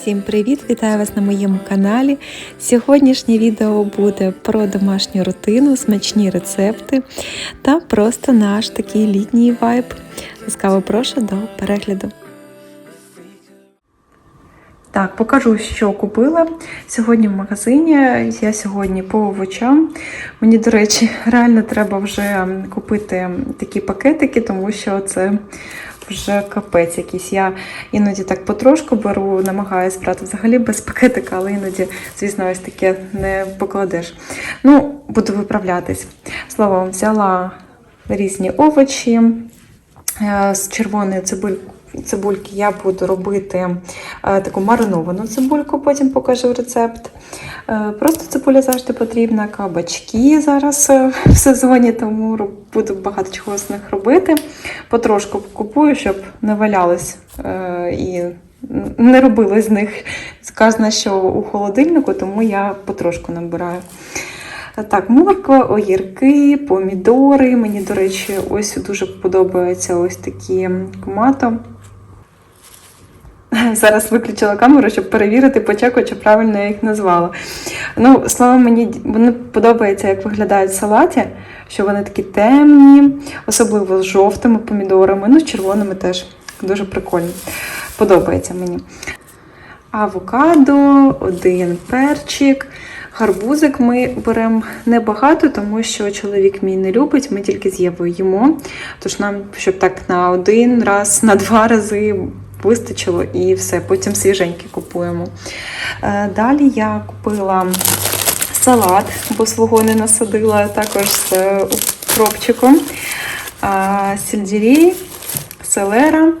Всім привіт! Вітаю вас на моєму каналі. Сьогоднішнє відео буде про домашню рутину, смачні рецепти та просто наш такий літній вайб. Ласкаво прошу до перегляду. Так, покажу, що купила сьогодні в магазині. Я сьогодні по овочам. Мені, до речі, реально треба вже купити такі пакетики, тому що це вже капець якийсь. Я іноді так потрошку беру, намагаюся брати взагалі без пакетика, але іноді, звісно, ось таке не покладеш. Ну, буду виправлятись. Словом, взяла різні овочі е, з червоною цибуль. Цибульки я буду робити е, таку мариновану цибульку, потім покажу рецепт. Е, Просто цибуля завжди потрібна, кабачки зараз е, в сезоні, тому буду багато чого з них робити. Потрошку купую, щоб не валялось е, і не робили з них сказано, що у холодильнику, тому я потрошку набираю. Так, морква, огірки, помідори. Мені, до речі, ось дуже подобаються ось такі комато. Зараз виключила камеру, щоб перевірити, почеку, чи правильно я їх назвала. Ну, словом, мені вони подобається, як виглядають в салаті, що вони такі темні, особливо з жовтими помідорами, ну, з червоними теж. Дуже прикольно. Подобається мені. Авокадо, один перчик. Гарбузик ми беремо небагато, тому що чоловік мій не любить, ми тільки з. Тож нам, щоб так на один раз, на два рази вистачило і все. Потім свіженькі купуємо. Е, Далі я купила салат, бо свого не насадила, також з е, укропчиком, е, сельдерей, селера,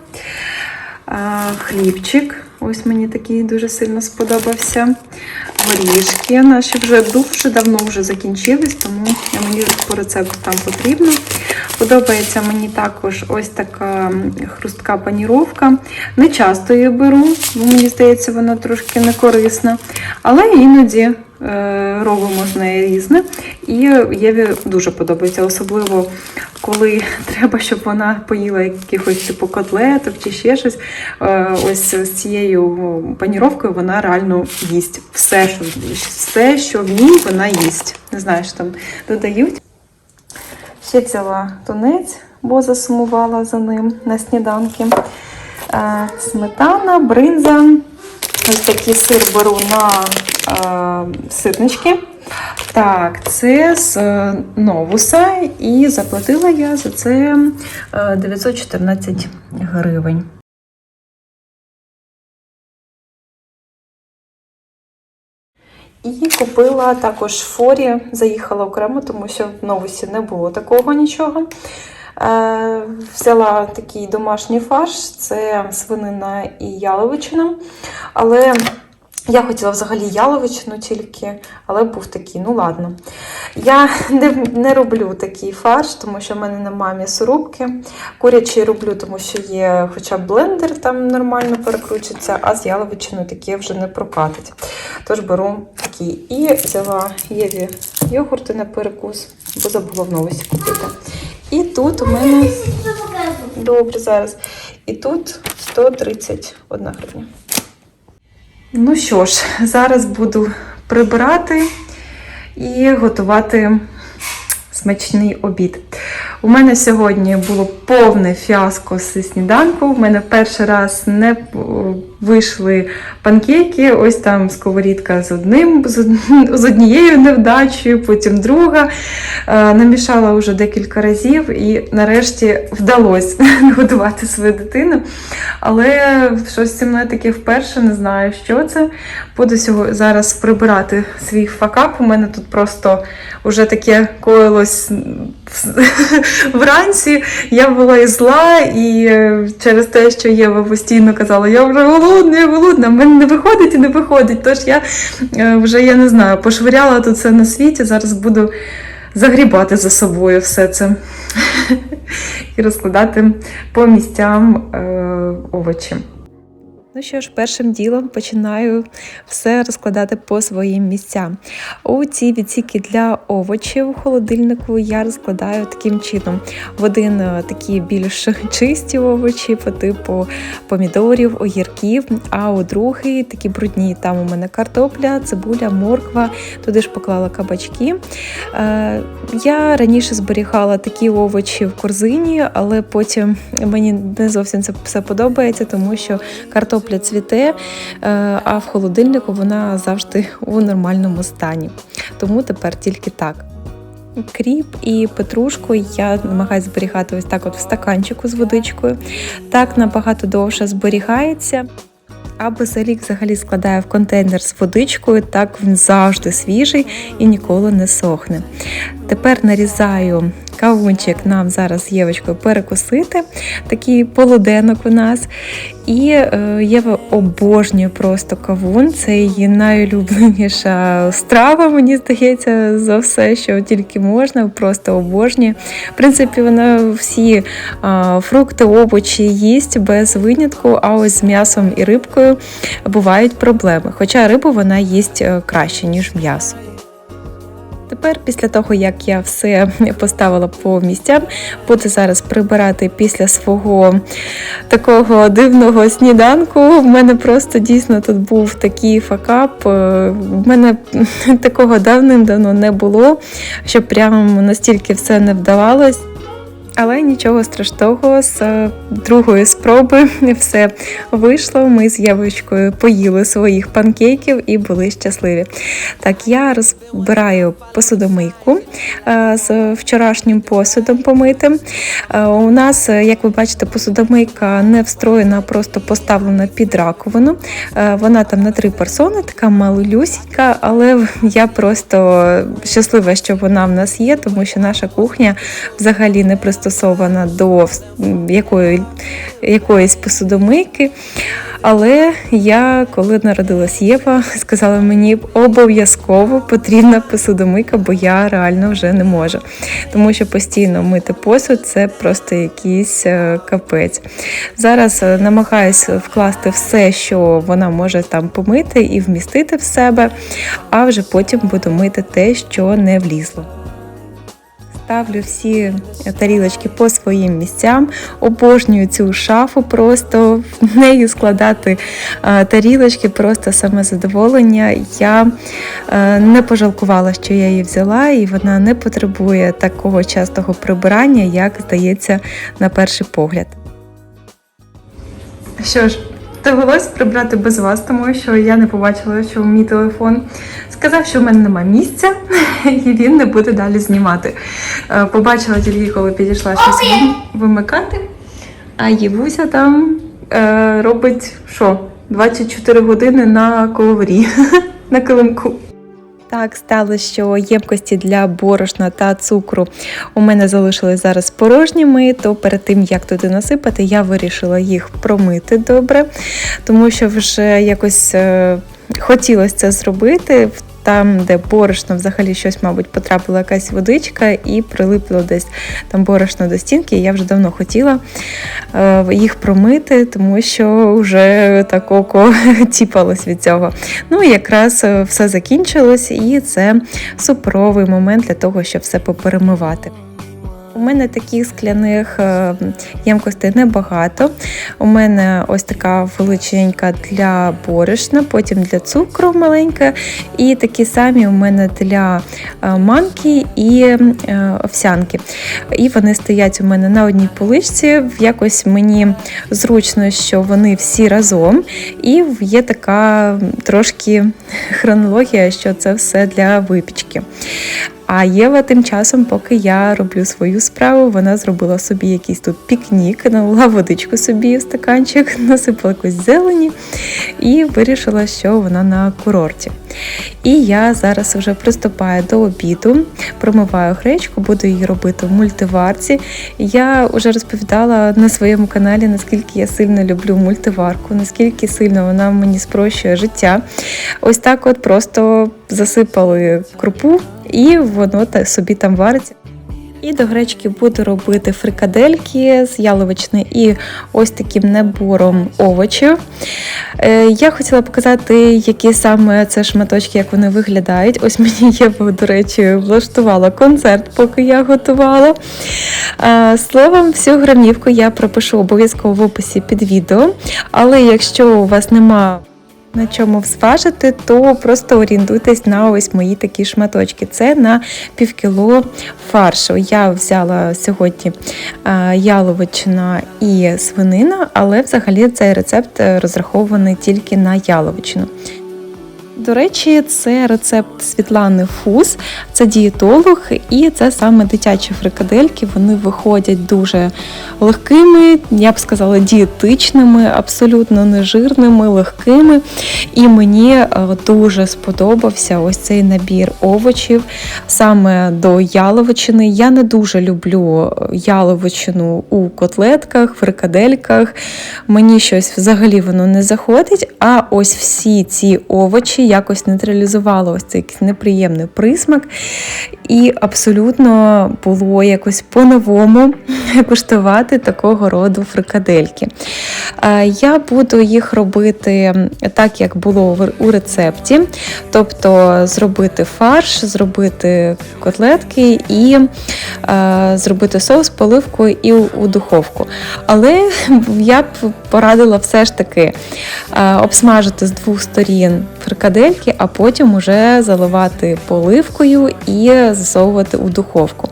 хлібчик. Ось мені такий дуже сильно сподобався. Горішки наші вже дуже давно вже закінчились, тому мені по рецепту там потрібно. Подобається мені також ось така хрустка паніровка. Не часто її беру, бо мені здається, вона трошки не корисна. Але іноді робимо з неї різне. І Єві дуже подобається, особливо коли треба, щоб вона поїла якихось типу котлеток чи ще щось. Е, ось з цією паніровкою вона реально їсть все, що, все, що в ній вона їсть. Не знаю, що там додають. Ще взяла тунець, бо засумувала за ним на сніданки. Е, Сметана, бринза. Ось такий сир беру на е, ситнички. Так, це з е, новуса, і заплатила я за це е, 914 гривень. І купила також форі, заїхала окремо, тому що в новусі не було такого нічого. Е, взяла такий домашній фарш, це свинина і яловичина. Але я хотіла взагалі яловичину тільки, але був такий, ну ладно. Я не, не роблю такий фарш, тому що в мене немає м'ясорубки. Курячий роблю, тому що є хоча б блендер, там нормально перекручується, а з яловичиною таке вже не прокатить. Тож беру такий. І взяла Єві йогурти на перекус, бо забула в новості купити. І тут у мене добре зараз. І тут 131 гривня. Ну що ж, зараз буду прибирати і готувати смачний обід. У мене сьогодні було повне фіаско з сніданку. У мене перший раз не вийшли панкейки, ось там сковорідка з одним, з однією невдачею, потім друга. Е, Намішала вже декілька разів і нарешті вдалося годувати свою дитину. Але щось зі мною таке вперше, не знаю, що це. Буду сього- зараз прибирати свій факап. У мене тут просто вже таке коїлось вранці. Я була і зла, і е, через те, що Єва постійно казала, я вже голодна, я голодна, в мене не виходить і не виходить. Тож я е, вже я не знаю, пошвиряла тут все на світі. Зараз буду загрібати за собою все це і розкладати по місцям е, овочі. Ну що ж, першим ділом починаю все розкладати по своїм місцям. У ці відсіки для овочів у холодильнику я розкладаю таким чином. В один е, такі більш чисті овочі по типу помідорів, огірків, а у другий такі брудні. Там у мене картопля, цибуля, морква, туди ж поклала кабачки. Е, Я раніше зберігала такі овочі в корзині, але потім мені не зовсім це все подобається, тому що картопля цвіте, е, а в холодильнику вона завжди у нормальному стані. Тому тепер тільки так. Кріп і петрушку я намагаюся зберігати ось так от в стаканчику з водичкою. Так набагато довше зберігається. А базилік взагалі складає в контейнер з водичкою, так він завжди свіжий і ніколи не сохне. Тепер нарізаю кавунчик нам зараз з Євочкою перекусити. Такий полуденок у нас. І е, Єва обожнює просто кавун. Це її найулюбленіша страва, мені здається, за все, що тільки можна, просто обожнює. В принципі, вона всі а, фрукти, овочі їсть без винятку, а ось з м'ясом і рибкою бувають проблеми. Хоча рибу вона їсть е, краще, ніж м'ясо. Тепер, після того, як я все поставила по місцям, буду зараз прибирати після свого такого дивного сніданку. В мене просто дійсно тут був такий факап. Е, В мене такого давним-давно не було, що прямо настільки все не вдавалось. Але нічого страшного, з е, другої спроби все вийшло. Ми з Євочкою поїли своїх панкейків і були щасливі. Так, я розбираю посудомийку е, з вчорашнім посудом помитим. Е, У нас, як ви бачите, посудомийка не встроєна, а просто поставлена під раковину. Вона там на три персони, така малюсінька, але я просто щаслива, що вона в нас є, тому що наша кухня взагалі не пристосована до якої, якоїсь посудомийки. Але я, коли народилась Єва, сказала мені обов'язково потрібна посудомийка, бо я реально вже не можу. Тому що постійно мити посуд це просто якийсь е, капець. Зараз е, намагаюся вкласти все, що вона може там помити і вмістити в себе, а вже потім буду мити те, що не влізло. Ставлю всі тарілочки по своїм місцям, обожнюю цю шафу, просто в неї складати е, тарілочки, просто саме задоволення. Я е, не пожалкувала, що я її взяла, і вона не потребує такого частого прибирання, як здається на перший погляд. Що ж, довелось прибрати без вас, тому що я не побачила, що мій телефон сказав, що в мене нема місця, і він не буде далі знімати. Е, Побачила тільки, коли підійшла щось вим- вимикати, а Євуся там е, робить що? 24 години на коврі, на килимку. Так сталося, що ємкості для борошна та цукру у мене залишились зараз порожніми, то перед тим як туди насипати, я вирішила їх промити добре, тому що вже якось е, хотілося це зробити. Там, де борошно взагалі щось, мабуть, потрапила якась водичка і прилипло десь там борошно до стінки. Я вже давно хотіла е, їх промити, тому що вже так око тіпалось від цього. Ну і якраз е, все закінчилось, і це супровий момент для того, щоб все поперемивати. У мене таких скляних е, ємкостей небагато. У мене ось така величенька для борошна, потім для цукру маленька, і такі самі у мене для е, манки і е, овсянки. І вони стоять у мене на одній поличці. Якось мені зручно, що вони всі разом. І є така трошки хронологія, що це все для випічки. А Єва тим часом, поки я роблю свою справу, вона зробила собі якийсь тут пікнік, налила водичку собі в стаканчик, насипала якусь зелені і вирішила, що вона на курорті. І я зараз вже приступаю до обіду, промиваю гречку, буду її робити в мультиварці. Я вже розповідала на своєму каналі, наскільки я сильно люблю мультиварку, наскільки сильно вона мені спрощує життя. Ось так от просто засипали крупу і воно собі там вариться. І до гречки буду робити фрикадельки з яловичини і ось таким набором овочів. Е, Я хотіла показати, які саме це шматочки, як вони виглядають. Ось мені Єва, до речі, влаштувала концерт, поки я готувала. Е, Словом, всю грамівку я пропишу обов'язково в описі під відео. Але якщо у вас нема на чому зважити, то просто орієнтуйтесь на ось мої такі шматочки. Це на півкіло фаршу. Я взяла сьогодні е, яловичина і свинина, але взагалі цей рецепт е, розрахований тільки на яловичину. До речі, це рецепт Світлани Фус, це дієтолог, і це саме дитячі фрикадельки. Вони виходять дуже легкими, я б сказала, дієтичними, абсолютно нежирними, легкими. І мені е, дуже сподобався ось цей набір овочів саме до яловичини. Я не дуже люблю яловичину у котлетках, фрикадельках. Мені щось взагалі воно не заходить. А ось всі ці овочі якось нейтралізувало ось цей неприємний присмак. І абсолютно було якось по-новому куштувати такого роду фрикадельки. Е, Я буду їх робити так, як було у рецепті, тобто зробити фарш, зробити котлетки і е, зробити соус, поливку і у, духовку. Але я б порадила все ж таки е, обсмажити з двох сторін фрикадельки, а потім уже заливати поливкою і засовувати у духовку.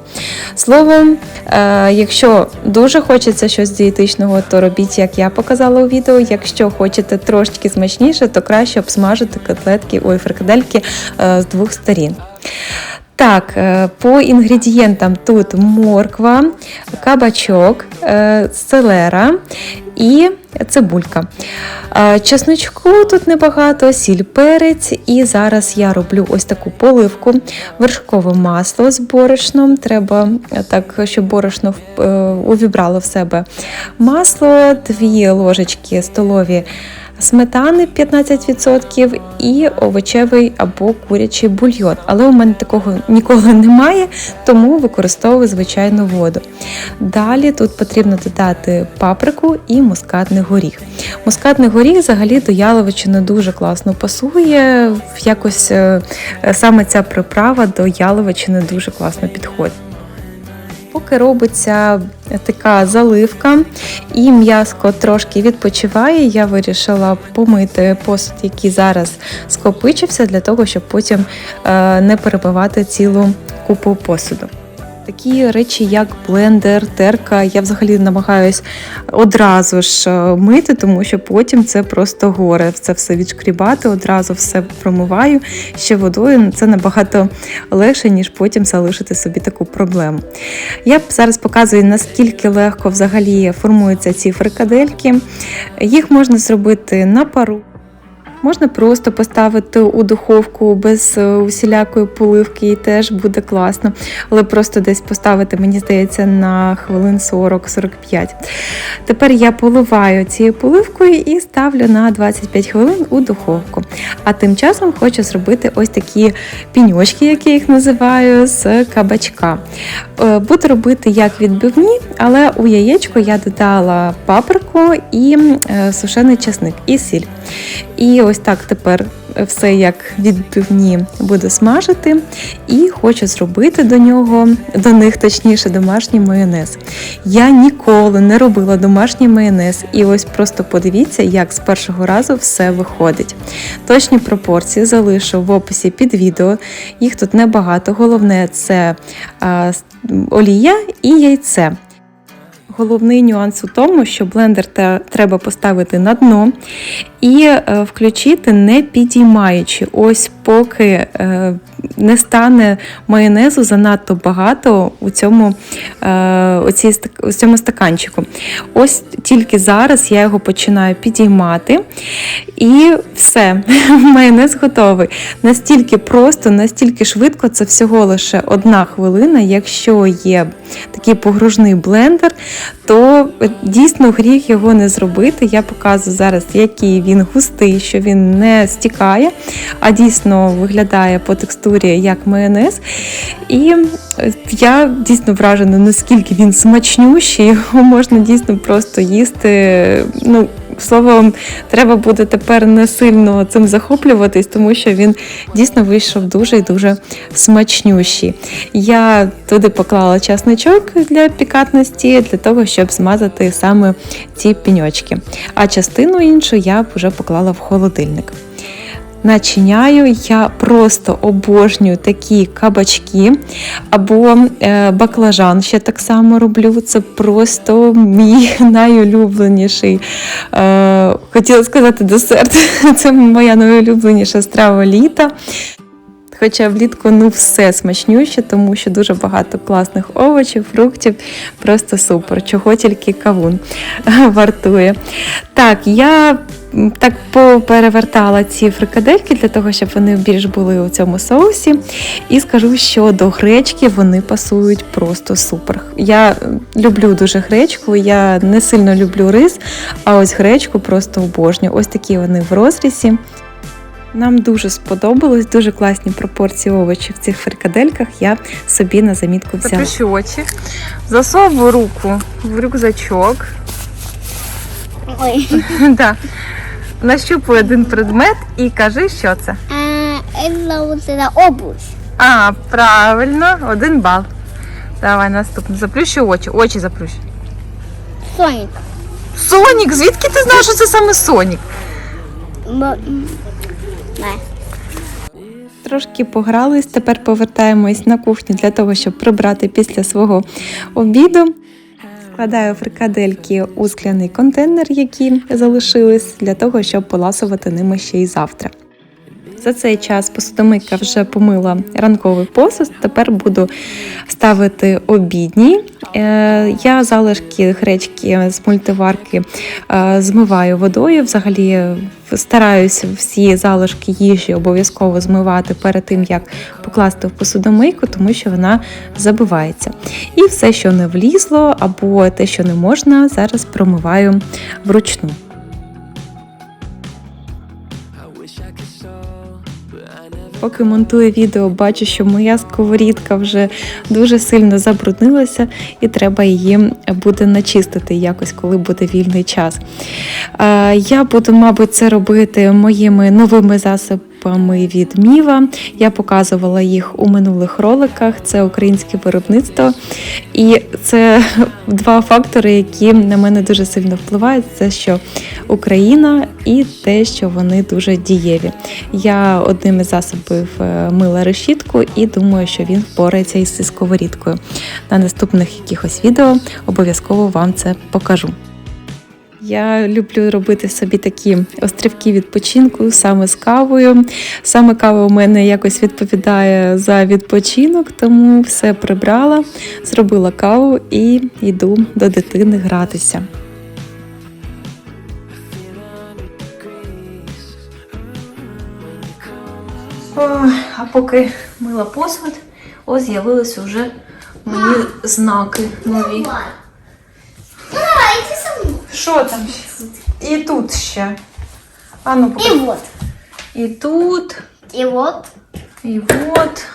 Словом, е, якщо дуже хочеться щось дієтичного, то робіть, як я показала у відео. Якщо хочете трошки смачніше, то краще обсмажити котлетки, ой, фрикадельки е, з двох сторін. Так, е, по інгредієнтам тут морква, кабачок, селера і цибулька. Е, Чесночку тут небагато, сіль перець, і зараз я роблю ось таку поливку, вершкове масло з борошном. Треба е, так, щоб борошно е, увібрало в себе масло, дві ложечки столові сметани 15% і овочевий або курячий бульйон. Але у мене такого ніколи немає, тому використовую звичайну воду. Далі тут потрібно додати паприку і мускатний горіх. Мускатний горіх взагалі до яловичини дуже класно пасує. Якось е, саме ця приправа до яловичини дуже класно підходить. Поки робиться така заливка і м'яско трошки відпочиває, я вирішила помити посуд, який зараз скопичився, для того, щоб потім е, не перебивати цілу купу посуду. Такі речі, як блендер, терка, я взагалі намагаюсь одразу ж е, мити, тому що потім це просто горе. Це все відшкрібати, одразу все промиваю ще водою. Це набагато легше, ніж потім залишити собі таку проблему. Я зараз показую, наскільки легко взагалі формуються ці фрикадельки. Їх можна зробити на пару. Можна просто поставити у духовку без е, усілякої поливки і теж буде класно. Але просто десь поставити, мені здається, на хвилин 40-45. Тепер я поливаю цією поливкою і ставлю на 25 хвилин у духовку. А тим часом хочу зробити ось такі піньочки, як я їх називаю, з кабачка. Е, Буду робити як відбивні, але у яєчко я додала паприку і е, сушений часник і сіль. І ось так тепер все як відбивні буду смажити. І хочу зробити до нього, до них точніше, домашній майонез. Я ніколи не робила домашній майонез, і ось просто подивіться, як з першого разу все виходить. Точні пропорції залишу в описі під відео. Їх тут небагато. Головне це а, олія і яйце. Головний нюанс у тому, що блендер треба поставити на дно і е, включити не підіймаючи. Ось поки е, не стане майонезу занадто багато у цьому, е, у, цій, у цьому стаканчику. Ось тільки зараз я його починаю підіймати, і все, майонез готовий. Настільки просто, настільки швидко, це всього лише одна хвилина. Якщо є такий погружний блендер, то дійсно гріх його не зробити. Я показую зараз, який він густий, що він не стікає, а дійсно виглядає по текстурі як майонез. І я дійсно вражена, наскільки він смачнющий, його можна дійсно просто їсти. Ну, Словом, треба буде тепер не сильно цим захоплюватись, тому що він дійсно вийшов дуже і дуже смачнющий. Я туди поклала часничок для пікатності, для того, щоб змазати саме ці піньочки. А частину іншу я вже поклала в холодильник. Начиняю я просто обожнюю такі кабачки або е, баклажан ще так само роблю. Це просто мій найулюбленіший. Е, хотіла сказати десерт. Це моя найулюбленіша страва літа. Хоча влітку ну все смачнюще, тому що дуже багато класних овочів, фруктів, просто супер. Чого тільки кавун вартує. Так, я так поперевертала ці фрикадельки для того, щоб вони більш були у цьому соусі. І скажу, що до гречки вони пасують просто супер. Я люблю дуже гречку, я не сильно люблю рис, а ось гречку просто обожнюю. Ось такі вони в розрізі. Нам дуже сподобалось, дуже класні пропорції овочів в цих фрикадельках. Я собі на замітку взяла. Заплющу очі, засовую руку в рюкзачок. Ой. да. Нащупую один предмет і кажи, що це. А, это вот это обувь. А, правильно, один бал. Давай наступне. Заплющу очі. Очі заплющу. Соник. Сонік, звідки ти знаєш, що це саме Сонік? Трошки погрались, тепер повертаємось на кухню для того, щоб прибрати після свого обіду. Складаю фрикадельки у скляний контейнер, які залишились, для того, щоб поласувати ними ще й завтра. За цей час посудомийка вже помила ранковий посуд. Тепер буду ставити обідні. Е, Я залишки гречки з мультиварки е, змиваю водою. Взагалі стараюся всі залишки їжі обов'язково змивати перед тим, як покласти в посудомийку, тому що вона забивається. І все, що не влізло, або те, що не можна, зараз промиваю вручну. Поки монтую відео, бачу, що моя сковорідка вже дуже сильно забруднилася, і треба її буде начистити якось, коли буде вільний час. Е, Я буду, мабуть, це робити моїми новими засобами. Від Міва я показувала їх у минулих роликах. Це українське виробництво, і це два фактори, які на мене дуже сильно впливають. Це що Україна і те, що вони дуже дієві. Я одним із засобів е, мила решітку і думаю, що він впорається із сковорідкою. На наступних якихось відео обов'язково вам це покажу. Я люблю робити собі такі острівки відпочинку саме з кавою. Саме кава у мене якось відповідає за відпочинок, тому все прибрала, зробила каву і йду до дитини гратися. А поки мила посуд, ось з'явилися вже мої знаки нові. Що там? ще? І тут ще. А ну И покажи. вот. І тут, И вот. і от.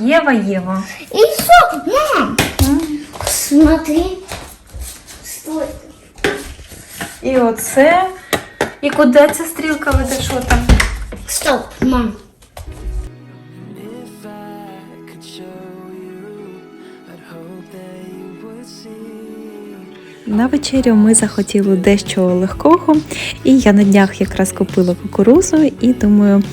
Єва, Єва. И все. Мам, смотри. Стой. І оце. І куди ця стрілка веде, що там? Стоп, мам. На вечерю ми захотіли дещо легкого, і я на днях якраз купила кукурузу і думаю,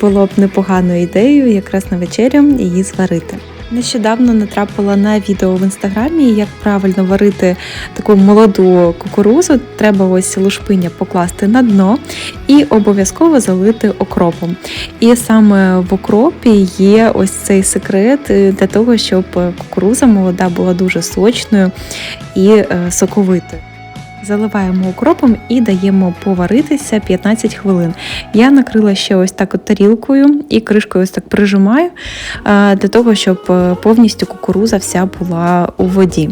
було б непоганою ідеєю якраз на вечерю її зварити. Нещодавно натрапила на відео в інстаграмі, як правильно варити таку молоду кукурузу. Треба ось лушпиня покласти на дно і обов'язково залити окропом. І саме в окропі є ось цей секрет е, для того, щоб кукуруза молода була дуже сочною і е, соковитою. Заливаємо укропом і даємо поваритися 15 хвилин. Я накрила ще ось так от тарілкою і кришкою ось так прижимаю е, для того, щоб е, повністю кукуруза вся була у воді.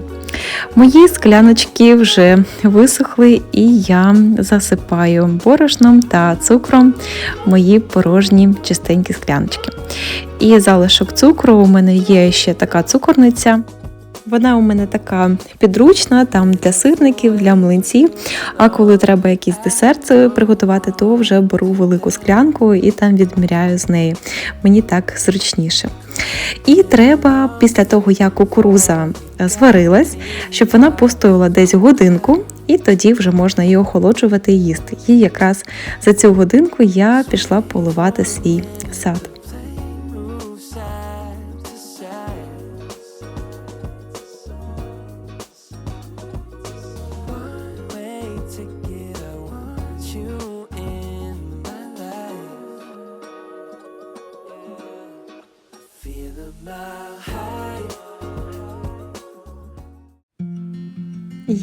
Мої скляночки вже висохли, і я засипаю борошном та цукром мої порожні чистенькі скляночки. І залишок цукру у мене є ще така цукорниця. Вона у мене така підручна, там для сирників, для млинців. А коли треба якийсь десерт е, приготувати, то вже беру велику склянку і там відміряю з неї. Мені так зручніше. І треба після того, як кукуруза е, зварилась, щоб вона постояла десь годинку, і тоді вже можна її охолоджувати і їсти. І якраз за цю годинку я пішла поливати свій сад.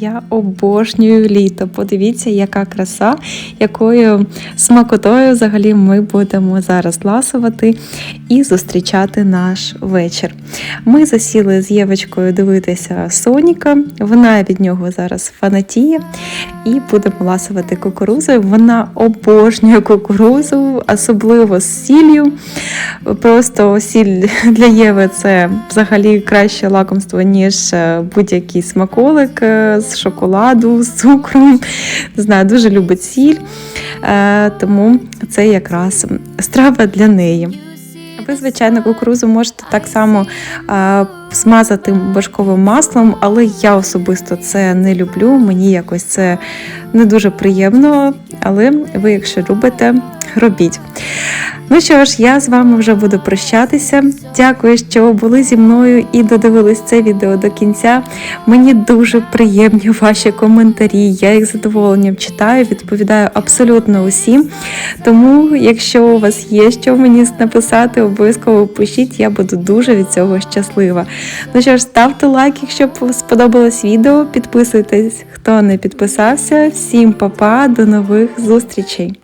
Я обожнюю літо. Подивіться, яка краса, якою смакотою взагалі ми будемо зараз ласувати і зустрічати наш вечір. Ми засіли з Євочкою дивитися Соніка. Вона від нього зараз фанатіє і будемо ласувати кукурузою. Вона обожнює кукурузу, особливо з сіллю. Просто сіль для Єви це взагалі краще лакомство, ніж е, будь-який смаколик е, з шоколаду, з цукром. Не знаю, дуже любить сіль, е, тому це якраз страва для неї. Ви, звичайно, кукурузу можете так само е, смазати вершковим маслом, але я особисто це не люблю. Мені якось це не дуже приємно, але ви, якщо любите, робіть. Ну що ж, я з вами вже буду прощатися. Дякую, що були зі мною і додивились це відео до кінця. Мені дуже приємні ваші коментарі. Я їх з задоволенням читаю, відповідаю абсолютно усім. Тому, якщо у вас є що мені написати, обов'язково пишіть, я буду дуже від цього щаслива. Ну що ж, ставте лайк, якщо сподобалось відео, підписуйтесь, хто не підписався. Всім па-па, до нових зустрічей!